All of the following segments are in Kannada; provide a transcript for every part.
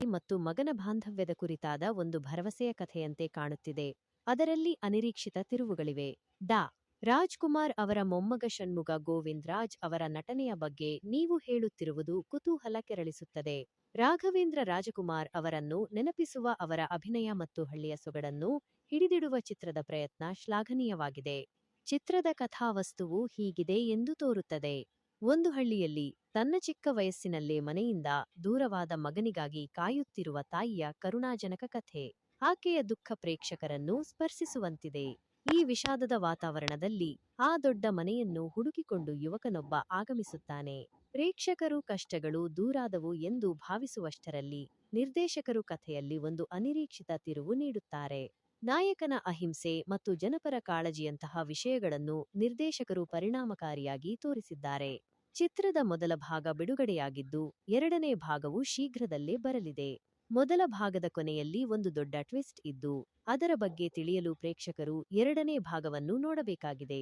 ಮತ್ತು ಮಗನ ಬಾಂಧವ್ಯದ ಕುರಿತಾದ ಒಂದು ಭರವಸೆಯ ಕಥೆಯಂತೆ ಕಾಣುತ್ತಿದೆ. ಅದರಲ್ಲಿ ಅನಿರೀಕ್ಷಿತ ತಿರುವುಗಳಿವೆ. ಡಾ. ರಾಜ್‌ಕುಮಾರ್ ಅವರ ಮೊಮ್ಮಗ ಷಣ್ಮುಗ ಗೋವಿಂದ್ ರಾಜ್ ಅವರ ನಟನೆಯ ಬಗ್ಗೆ ನೀವು ಹೇಳುತ್ತಿರುವುದು ಕುತೂಹಲ ಕೆರಳಿಸುತ್ತದೆ. ರಾಘವೇಂದ್ರ ರಾಜಕುಮಾರ್ ಅವರನ್ನು ನೆನಪಿಸುವ ಅವರ ಅಭಿನಯ ಮತ್ತು ಹಳ್ಳಿಯ ಸೊಗಡನ್ನು ಹಿಡಿದಿಡುವ ಚಿತ್ರದ ಪ್ರಯತ್ನ ಶ್ಲಾಘನೀಯವಾಗಿದೆ. ಚಿತ್ರದ ಕಥಾವಸ್ತುವು ಹೀಗಿದೆ ಎಂದು ತೋರುತ್ತದೆ. ಒಂದು ಹಳ್ಳಿಯಲ್ಲಿ ತನ್ನ ಚಿಕ್ಕ ವಯಸ್ಸಿನಲ್ಲೇ ಮನೆಯಿಂದ ದೂರವಾದ ಮಗನಿಗಾಗಿ ಕಾಯುತ್ತಿರುವ ತಾಯಿಯ ಕರುಣಾಜನಕ ಕಥೆ. ಆಕೆಯ ದುಃಖ ಪ್ರೇಕ್ಷಕರನ್ನು ಸ್ಪರ್ಶಿಸುವಂತಿದೆ. ಈ ವಿಷಾದದ ವಾತಾವರಣದಲ್ಲಿ ಆ ದೊಡ್ಡ ಮನೆಯನ್ನು ಹುಡುಕಿಕೊಂಡು ಯುವಕನೊಬ್ಬ ಆಗಮಿಸುತ್ತಾನೆ. ಪ್ರೇಕ್ಷಕರು ಕಷ್ಟಗಳು ದೂರಾದವು ಎಂದು ಭಾವಿಸುವಷ್ಟರಲ್ಲಿ ನಿರ್ದೇಶಕರು ಕಥೆಯಲ್ಲಿ ಒಂದು ಅನಿರೀಕ್ಷಿತ ತಿರುವು ನೀಡುತ್ತಾರೆ. ನಾಯಕನ ಅಹಿಂಸೆ ಮತ್ತು ಜನಪರ ಕಾಳಜಿಯಂತಹ ವಿಷಯಗಳನ್ನು ನಿರ್ದೇಶಕರು ಪರಿಣಾಮಕಾರಿಯಾಗಿ ತೋರಿಸಿದ್ದಾರೆ. ಚಿತ್ರದ ಮೊದಲ ಭಾಗ ಬಿಡುಗಡೆಯಾಗಿದ್ದು, ಎರಡನೇ ಭಾಗವು ಶೀಘ್ರದಲ್ಲೇ ಬರಲಿದೆ. ಮೊದಲ ಭಾಗದ ಕೊನೆಯಲ್ಲಿ ಒಂದು ದೊಡ್ಡ ಟ್ವಿಸ್ಟ್ ಇದ್ದು, ಅದರ ಬಗ್ಗೆ ತಿಳಿಯಲು ಪ್ರೇಕ್ಷಕರು ಎರಡನೇ ಭಾಗವನ್ನು ನೋಡಬೇಕಾಗಿದೆ.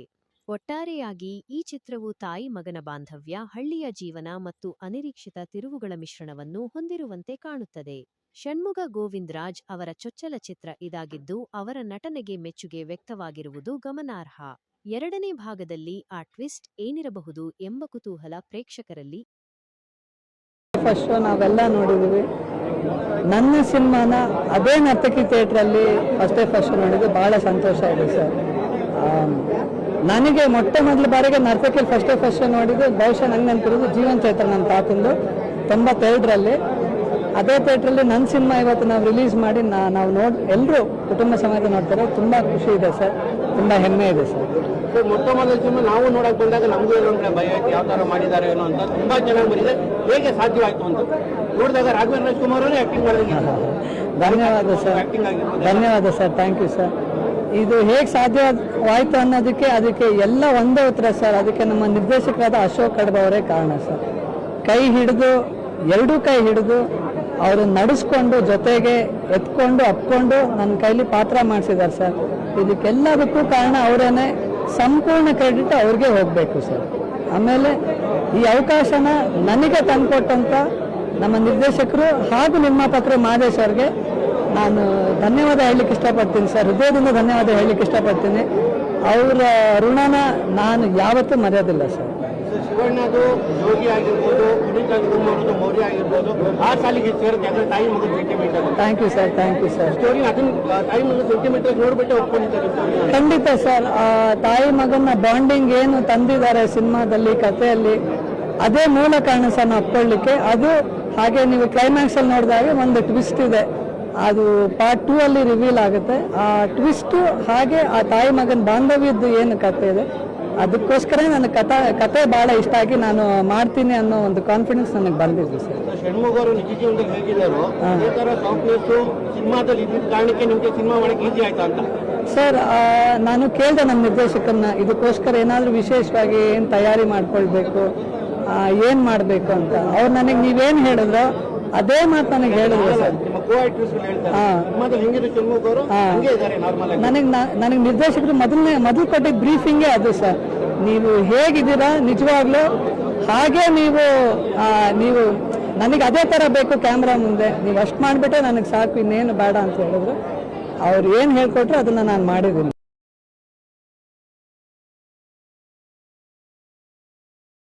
ಒಟ್ಟಾರೆಯಾಗಿ, ಈ ಚಿತ್ರವು ತಾಯಿ ಮಗನ ಬಾಂಧವ್ಯ, ಹಳ್ಳಿಯ ಜೀವನ ಮತ್ತು ಅನಿರೀಕ್ಷಿತ ತಿರುವುಗಳ ಮಿಶ್ರಣವನ್ನು ಹೊಂದಿರುವಂತೆ ಕಾಣುತ್ತದೆ. ಷಣ್ಮುಗ ಗೋವಿಂದರಾಜ್ ಅವರ ಚೊಚ್ಚಲ ಚಿತ್ರ ಇದಾಗಿದ್ದು, ಅವರ ನಟನೆಗೆ ಮೆಚ್ಚುಗೆ ವ್ಯಕ್ತವಾಗಿರುವುದು ಗಮನಾರ್ಹ. ಎರಡನೇ ಭಾಗದಲ್ಲಿ ಆ ಟ್ವಿಸ್ಟ್ ಏನಿರಬಹುದು ಎಂಬ ಕುತೂಹಲ ಪ್ರೇಕ್ಷಕರಲ್ಲಿ. ಫಸ್ಟ್ ಶೋ ನಾವೆಲ್ಲ ನೋಡಿದ್ದೀವಿ. ನನ್ನ ಸಿನಿಮಾನ ಅದೇ ನರ್ತಕಿ ಥಿಯೇಟ್ರಲ್ಲಿ ಫಸ್ಟೇ ಫಸ್ಟ್ ನೋಡಿದ್ದು. ಭಾಳ ಸಂತೋಷ ಇದೆ ಸರ್. ನನಗೆ ಮೊಟ್ಟ ಮೊದಲ ಬಾರಿಗೆ ನರ್ತಕಿ ಫಸ್ಟೇ ಫಸ್ಟ್ ನೋಡಿದ್ದು. ಬಹುಶಃ ನಂಗೆ ನೆನಪಿರೋದು ಜೀವನ್ ಚೈತ್ರ ನನ್ನ ತಾತಂದು. ತೊಂಬತ್ತೆರಡರಲ್ಲಿ. ಅದೇ ಥಿಯೇಟ್ರಲ್ಲಿ ನನ್ನ ಸಿನಿಮಾ ಇವತ್ತು ನಾವು ರಿಲೀಸ್ ಮಾಡಿ ನಾವು ನೋಡಿ ಎಲ್ಲರೂ ಕುಟುಂಬ ಸಮೇತ ನೋಡ್ತಾರೆ. ತುಂಬ ಖುಷಿ ಇದೆ ಸರ್. ತುಂಬ ಹೆಮ್ಮೆ ಇದೆ ಸರ್. ಸೊ ಮೊಟ್ಟ ಮೊದಲ ಸಿನಿಮಾ ನಾವು ನೋಡಕ್ ಬಂದಾಗ ನಮಗೂ ಏನೋ ಭಯ ಆಯ್ತು ಯಾವ ತರ ಮಾಡಿದ್ದಾರೆ ಏನೋ ಅಂತ ತುಂಬಾ ಚೆನ್ನಾಗಿ ಬಂದಿದೆ. ಹೇಗೆ ಸಾಧ್ಯವಾಯ್ತು ಅಂತ ನೋಡಿದಾಗ ರಾಘವೇಂದ್ರ ರಾಜ್ಕುಮಾರ್ ಅವರೇ ಆಕ್ಟಿಂಗ್ ಮಾಡಿದ್ರು ಧನ್ಯವಾದ ಸರ್. ಆಕ್ಟಿಂಗ್ ಆಗಿರ್ಬೋದು. ಧನ್ಯವಾದ ಸರ್. ಥ್ಯಾಂಕ್ ಯು ಸರ್ ಇದು ಹೇಗೆ ಸಾಧ್ಯವಾಯಿತು ಅನ್ನೋದಕ್ಕೆ ಅದಕ್ಕೆ ಎಲ್ಲ ಒಂದೇ ಉತ್ತರ ಸರ್. ಅದಕ್ಕೆ ನಮ್ಮ ನಿರ್ದೇಶಕರಾದ ಅಶೋಕ್ ಕಡ್ಬ ಅವರೇ ಕಾರಣ ಸರ್. ಕೈ ಹಿಡಿದು ಎರಡೂ ಕೈ ಹಿಡಿದು ಅವರು ನಡೆಸ್ಕೊಂಡು ಜೊತೆಗೆ ಎತ್ಕೊಂಡು, ಅಪ್ಕೊಂಡು ನನ್ನ ಕೈಲಿ ಪಾತ್ರ ಮಾಡಿಸಿದ್ದಾರೆ ಸರ್. ಇದಕ್ಕೆಲ್ಲದಕ್ಕೂ ಕಾರಣ ಅವರೇನೆ ಸಂಪೂರ್ಣ ಕ್ರೆಡಿಟ್ ಅವ್ರಿಗೆ ಹೋಗಬೇಕು ಸರ್. ಆಮೇಲೆ ಈ ಅವಕಾಶನ ನನಗೆ ತಂದುಕೊಟ್ಟಂಥ ನಮ್ಮ ನಿರ್ದೇಶಕರು ಹಾಗೂ ನಿರ್ಮಾಪಕರು ಮಾದೇಶ್ ಅವ್ರಿಗೆ ನಾನು ಧನ್ಯವಾದ ಹೇಳಲಿಕ್ಕೆ ಇಷ್ಟಪಡ್ತೀನಿ ಸರ್. ಹೃದಯದಿಂದ ಧನ್ಯವಾದ ಹೇಳಲಿಕ್ಕೆ ಇಷ್ಟಪಡ್ತೀನಿ. ಅವರ ಋಣನ ನಾನು ಯಾವತ್ತೂ ಮರೆಯೋದಿಲ್ಲ ಸರ್. ಶಿವಣ್ಣದು ಯೋಗಿ ಆಗಿರ್ಬೋದು ಪುನೀತ್ ರಾಜ್ಕುಮಾರ್ದು ಮೌರ್ಯ ಆಗಿರ್ಬೋದು ಆ ಸಾಲಿಗೆ ಸೇರುತ್ತೆ. ಅಂದ್ರೆ ತಾಯಿ ಮಗನ sentiment thank you sir thank you sir story ಅದನ್ನ ತಾಯಿ ಮಗನ ಸೆಂಟಿಮೆಂಟ್ ನೋಡ್ಬಿಟ್ಟು ಒಪ್ಕೊಂಡಿದ್ದಾರೆ ಖಂಡಿತ ಸರ್ ಆ ತಾಯಿ ಮಗನ ಬಾಂಡಿಂಗ್ ಏನು ತಂದಿದ್ದಾರೆ ಸಿನಿಮಾದಲ್ಲಿ ಕಥೆಯಲ್ಲಿ ಅದೇ ಮೂಲ ಕಾರಣ ಸರ್ ನಾವು ಒಪ್ಕೊಳ್ಳಿಕ್ಕೆ. ಅದು ಹಾಗೆ ನೀವು ಕ್ಲೈಮ್ಯಾಕ್ಸ್ ಅಲ್ಲಿ ನೋಡಿದಾಗ ಒಂದು ಟ್ವಿಸ್ಟ್ ಇದೆ. ಅದು ಪಾರ್ಟ್ ಟೂ ಅಲ್ಲಿ ರಿವೀಲ್ ಆಗುತ್ತೆ. ಆ ಟ್ವಿಸ್ಟ್ ಹಾಗೆ ಆ ತಾಯಿ ಮಗನ ಬಾಂಧವ್ಯದ್ದು ಏನು ಕಥೆ ಇದೆ? ಅದಕ್ಕೋಸ್ಕರ ನನ್ನ ಕಥಾ ಕತೆ ಬಹಳ ಇಷ್ಟ ಆಗಿ ನಾನು ಮಾಡ್ತೀನಿ ಅನ್ನೋ ಒಂದು ಕಾನ್ಫಿಡೆನ್ಸ್ ನನಗೆ ಬಂದಿದ್ದು ಸರ್. ಹೇಗಿದ್ದಾರೋ ಅದೇ ಸಾಫ್ಟ್ನೆಸ್ ಸಿನಿಮಾದಲ್ಲಿ ಇದ್ದಿದ್ದ ಕಾರಣಕ್ಕೆ ನಿಮಗೆ ಸಿನಿಮಾ ಮಾಡಕ್ಕೆ ಈಸಿ ಆಯ್ತಾ ಅಂತ? ಸರ್ ಆ, ನಾನು ಕೇಳಿದೆ ನಮ್ಮ ನಿರ್ದೇಶಕನ್ನ ಇದಕ್ಕೋಸ್ಕರ ಏನಾದರೂ ವಿಶೇಷವಾಗಿ ಏನು ತಯಾರಿ ಮಾಡ್ಕೊಳ್ಬೇಕು ಏನು ಮಾಡಬೇಕು ಅಂತ. ಅವ್ರು ನನಗೆ ನೀವೇನು ಹೇಳಿದ್ರೋ ಅದೇ ಮಾತು ನನಗೆ ಹೇಳಿದ್ರು ನನಗೆ ನನಗೆ ನಿರ್ದೇಶಕರು ಮೊದಲನೇ ಮೊದಲು ಕೊಟ್ಟಿದ್ದ ಬ್ರೀಫಿಂಗೇ ಅದು ಸರ್. ನೀವು ಹೇಗಿದ್ದೀರಾ? ನಿಜವಾಗ್ಲೂ? ಹಾಗೆ ನೀವು ಆ, ನೀವು ನನಗೆ ಅದೇ ತರ ಬೇಕು ಕ್ಯಾಮ್ರಾ ಮುಂದೆ. ನೀವು ಅಷ್ಟು ಮಾಡಿಬಿಟ್ಟೆ ನನಗೆ ಸಾಕು ಇನ್ನೇನು ಬೇಡ ಅಂತ ಹೇಳಿದ್ರು. ಅವ್ರು ಏನು ಹೇಳ್ಕೊಟ್ರು ಅದನ್ನು ನಾನು ಮಾಡಿದ್ದೀನಿ.